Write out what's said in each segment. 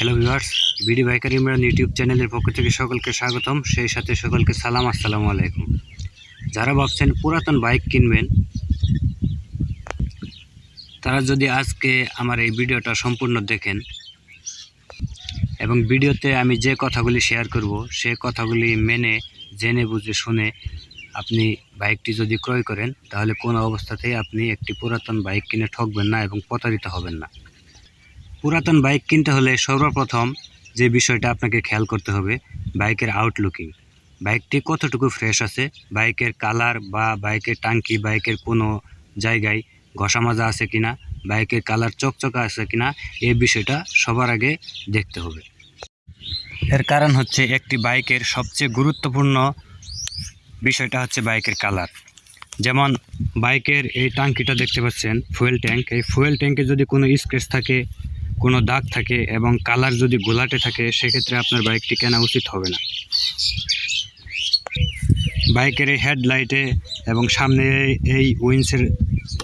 Hello viewers BD biker Imran YouTube চ্যানেলের পক্ষ থেকে সকলকে স্বাগতম। সেই সাথে সকলকে সালাম, আসসালামু আলাইকুম। যারা ভাবছেন পুরাতন বাইক কিনবেন, তারা যদি আজকে আমার এই ভিডিওটা সম্পূর্ণ দেখেন এবং ভিডিওতে আমি যে কথাগুলি শেয়ার করব, সে কথাগুলি মেনে, জেনে, বুঝে, শুনে আপনি বাইকটি যদি ক্রয় করেন, তাহলে কোনো অবস্থাতেই আপনি একটি পুরাতন বাইক কিনে ঠকবেন না এবং প্রতারিত হবেন না। পুরাতন বাইক কিনতে হলে সর্বপ্রথম যে বিষয়টা আপনাকে খেয়াল করতে হবে, বাইকের আউটলুকিং বাইকটি কতটুকু ফ্রেশ আছে, বাইকের কালার বা বাইকের টাঙ্কি, বাইকের কোনো জায়গায় ঘষা মাজা আছে কিনা, বাইকের কালার চকচকা আছে কিনা এই বিষয়টা সবার আগে দেখতে হবে। এর কারণ হচ্ছে একটি বাইকের সবচেয়ে গুরুত্বপূর্ণ বিষয়টা হচ্ছে বাইকের কালার যেমন বাইকের এই ট্যাঙ্কিটা দেখতে পাচ্ছেন ফুয়েল ট্যাঙ্ক এই ফুয়েল ট্যাঙ্কে যদি কোনো স্ক্র্যাচ থাকে কোনো দাগ থাকে এবং কালার যদি গোলাটে থাকে, সেক্ষেত্রে আপনার বাইকটি কেনা উচিত হবে না। বাইকের এই হেডলাইটে এবং সামনে এই- উইন্সের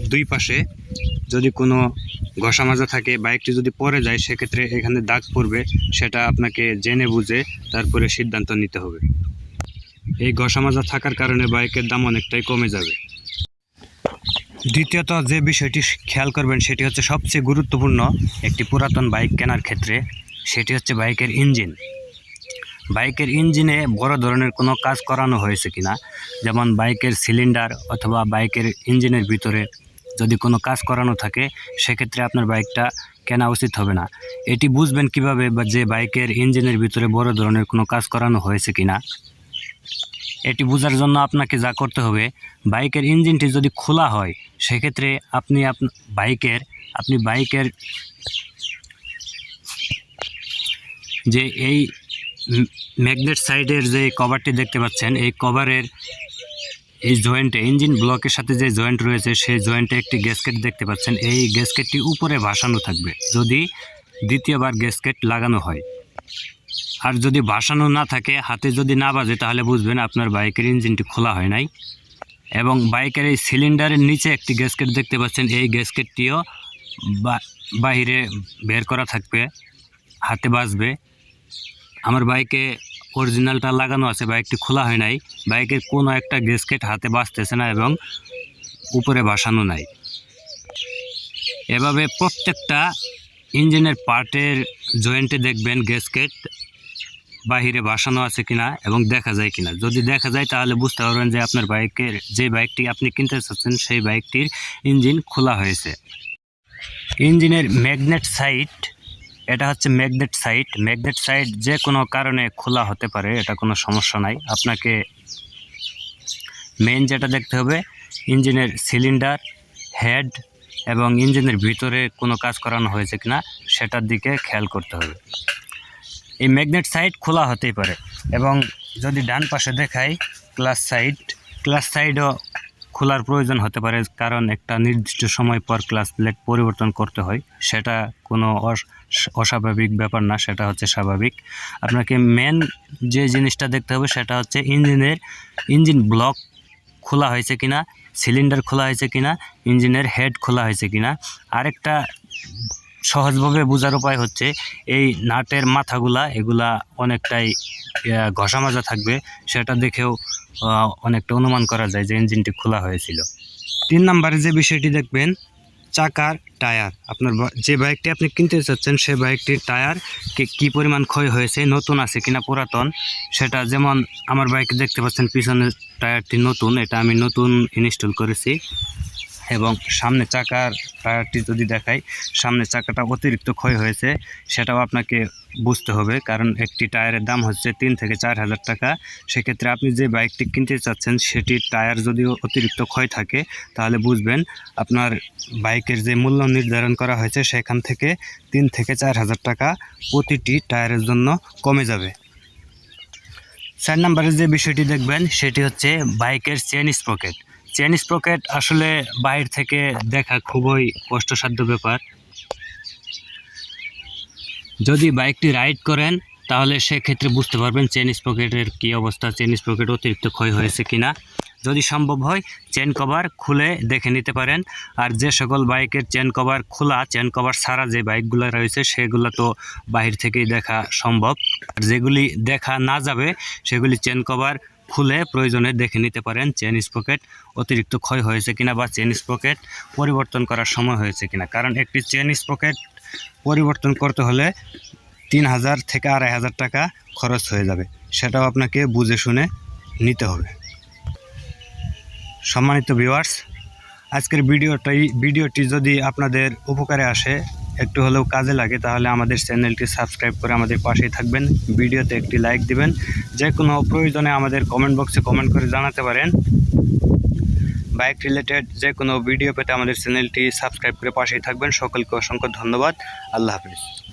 দুই পাশে যদি কোনো ঘষা মাজা থাকে, বাইকটি যদি পরে যায়, সেক্ষেত্রে এখানে দাগ পড়বে, সেটা আপনাকে জেনে বুঝে তারপরে সিদ্ধান্ত নিতে হবে। এই ঘষা মাজা থাকার কারণে বাইকের দাম অনেকটাই কমে যাবে। দ্বিতীয়ত যে বিষয়টি খেয়াল করবেন, সেটি হচ্ছে সবচেয়ে গুরুত্বপূর্ণ একটি পুরাতন বাইক কেনার ক্ষেত্রে, সেটি হচ্ছে বাইকের ইঞ্জিন। বাইকের ইঞ্জিনে বড় ধরনের কোনো কাজ করানো হয়েছে কিনা? যেমন বাইকের সিলিন্ডার অথবা বাইকের ইঞ্জিনের ভিতরে যদি কোনো কাজ করানো থাকে, সেক্ষেত্রে আপনার বাইকটা কেনা উচিত হবে না। এটি বুঝবেন কীভাবে বা যে বাইকের ইঞ্জিনের ভিতরে বড় ধরনের কোনো কাজ করানো হয়েছে কিনা? এটি বোঝার জন্য আপনাকে যা করতে হবে, বাইকের ইঞ্জিনটি যদি খোলা হয়, সেক্ষেত্রে আপনি আপ, বাইকের, আপনি বাইকের যে এই ম্যাগনেট সাইডের যে কভারটি দেখতে পাচ্ছেন, এই কভারের এই জয়েন্টে, ইঞ্জিন ব্লকের সাথে যে জয়েন্ট রয়েছে সেই জয়েন্টে একটি গ্যাসকেট দেখতে পাচ্ছেন। এই গ্যাসকেটটি উপরে ভাসানো থাকবে। যদি দ্বিতীয়বার গ্যাসকেট লাগানো হয় আর যদি বাসানো না থাকে, হাতে যদি না বাজে, তাহলে বুঝবেন আপনার বাইকের ইঞ্জিনটি খোলা হয় নাই। এবং বাইকের এই সিলিন্ডারের নিচে একটি গ্যাসকেট দেখতে পাচ্ছেন। এই গ্যাসকেটটিও বা- বাহিরে বের করা থাকবে, হাতে বাজবে। আমার বাইকে অরিজিনালটা লাগানো আছে, বাইকটি খোলা হয় নাই। বাইকের কোনো একটা গ্যাসকেট হাতে বাজতেছে না এবং উপরে বাসানো নাই। এভাবে প্রত্যেকটা ইঞ্জিনের পার্টের জয়েন্টে দেখবেন গ্যাসকেট। বাহিরে ভাসানো আছে কিনা এবং দেখা যায় কিনা। যদি দেখা যায়, তাহলে বুঝতে পারবেন যে আপনার বাইকের, যে বাইকটি আপনি কিনতে চাচ্ছেন, সেই বাইকটির ইঞ্জিন খোলা হয়েছে। ইঞ্জিনের ম্যাগনেট সাইট, এটা হচ্ছে ম্যাগনেট সাইট। ম্যাগনেট সাইট যে কোনো কারণে খোলা হতে পারে, এটা কোনো সমস্যা নাই। আপনাকে মেইন যেটা দেখতে হবে, ইঞ্জিনের সিলিন্ডার হেড এবং ইঞ্জিনের ভিতরে কোনো কাজ করানো হয়েছে কিনা, সেটার দিকে খেয়াল করতে হবে। এই ম্যাগনেট সাইড খোলা হতেই পারে এবং যদি ডান পাশে দেখাই ক্লাস সাইড, ক্লাস সাইডও খোলার প্রয়োজন হতে পারে কারণ একটা নির্দিষ্ট সময় পর ক্লাস প্লেট পরিবর্তন করতে হয়। সেটা কোনো অস- অস্বাভাবিক ব্যাপার না, সেটা হচ্ছে স্বাভাবিক। আপনাকে মেন যে জিনিসটা দেখতে হবে সেটা হচ্ছে ইঞ্জিনের, ইঞ্জিন ব্লক খোলা হয়েছে কিনা, সিলিন্ডার খোলা হয়েছে কিনা, ইঞ্জিনের হেড খোলা হয়েছে কিনা। আরেকটা সহজভাবে বোঝার উপায় হচ্ছে, এই নাটের মাথাগুলা, এগুলা অনেকটাই ঘষা মাজা থাকবে, সেটা দেখেও অনেকটা অনুমান করা যায় যে ইঞ্জিনটি খোলা হয়েছিল। তিন নম্বরে যে বিষয়টি দেখবেন, চাকার টায়ার। আপনার যে বাইকটি আপনি কিনতে চাচ্ছেন সেই বাইকটির টায়ার কী পরিমাণ ক্ষয় হয়েছে, নতুন আছে কিনা পুরাতন, সেটা যেমন আমার বাইকে দেখতে পাচ্ছেন, পিছনের টায়ারটি নতুন, এটা আমি নতুন ইনস্টল করেছি। এবং সামনে চাকার টায়ারটি যদি দেখাই, সামনে চাকাটা অতিরিক্ত ক্ষয় হয়েছে, সেটাও আপনাকে বুঝতে হবে। কারণ একটি টায়ারের দাম হচ্ছে তিন থেকে চার হাজার টাকা। সেক্ষেত্রে আপনি যে বাইকটি কিনতে চাচ্ছেন, সেটির টায়ার যদি অতিরিক্ত ক্ষয় থাকে, তাহলে বুঝবেন আপনার বাইকের যে মূল্য নির্ধারণ করা হয়েছে, সেখান থেকে তিন থেকে চার হাজার টাকা প্রতিটি টায়ারের জন্য কমে যাবে। চার নম্বরে যে বিষয়টি দেখবেন, সেটি হচ্ছে বাইকের চেন স্পকেট। চেন স্পকেট আসলে বাইরে থেকে দেখা খুবই কষ্টসাধ্য ব্যাপার। যদি বাইকটি রাইড করেন, তাহলে সেক্ষেত্রে বুঝতে পারবেন চেন স্পকেটের কী অবস্থা। চেন স্পকেট অতিরিক্ত ক্ষয় হয়েছে কিনা। যদি সম্ভব হয় চেন কভার খুলে দেখে নিতে পারেন। আর যে সকল বাইকের চেন কভার খোলা চেন কভার ছাড়া যে বাইকগুলো রয়েছে, সেগুলো তো বাহির থেকেই দেখা সম্ভব। আর যেগুলি দেখা না যাবে, সেগুলি চেন কভার খুলে প্রয়োজনে দেখে নিতে পারেন চেন স্পকেট অতিরিক্ত ক্ষয় হয়েছে কিনা বা চেন স্পকেট পরিবর্তন করার সময় হয়েছে কিনা। কারণ একটি চেন স্পকেট পরিবর্তন করতে হলে তিন হাজার থেকে আড়াই হাজার টাকা খরচ হয়ে যাবে। সেটাও আপনাকে বুঝে শুনে নিতে হবে। সম্মানিত ভিউয়ার্স আজকের ভিডিওটাই ভিডিওটি যদি আপনাদের উপকারে আসে একটু হলেও কাজে লাগে, তাহলে আমাদের চ্যানেলটি সাবস্ক্রাইব করে আমাদের পাশেই থাকবেন। ভিডিওতে একটি লাইক দিবেন। যে কোনো প্রয়োজনে আমাদের কমেন্ট বক্সে কমেন্ট করে জানাতে পারেন। বাইক রিলেটেড যে কোনো ভিডিও পেতে আমাদের চ্যানেলটি সাবস্ক্রাইব করে পাশেই থাকবেন। সকলকে অসংখ্য ধন্যবাদ। আল্লাহ হাফিজ।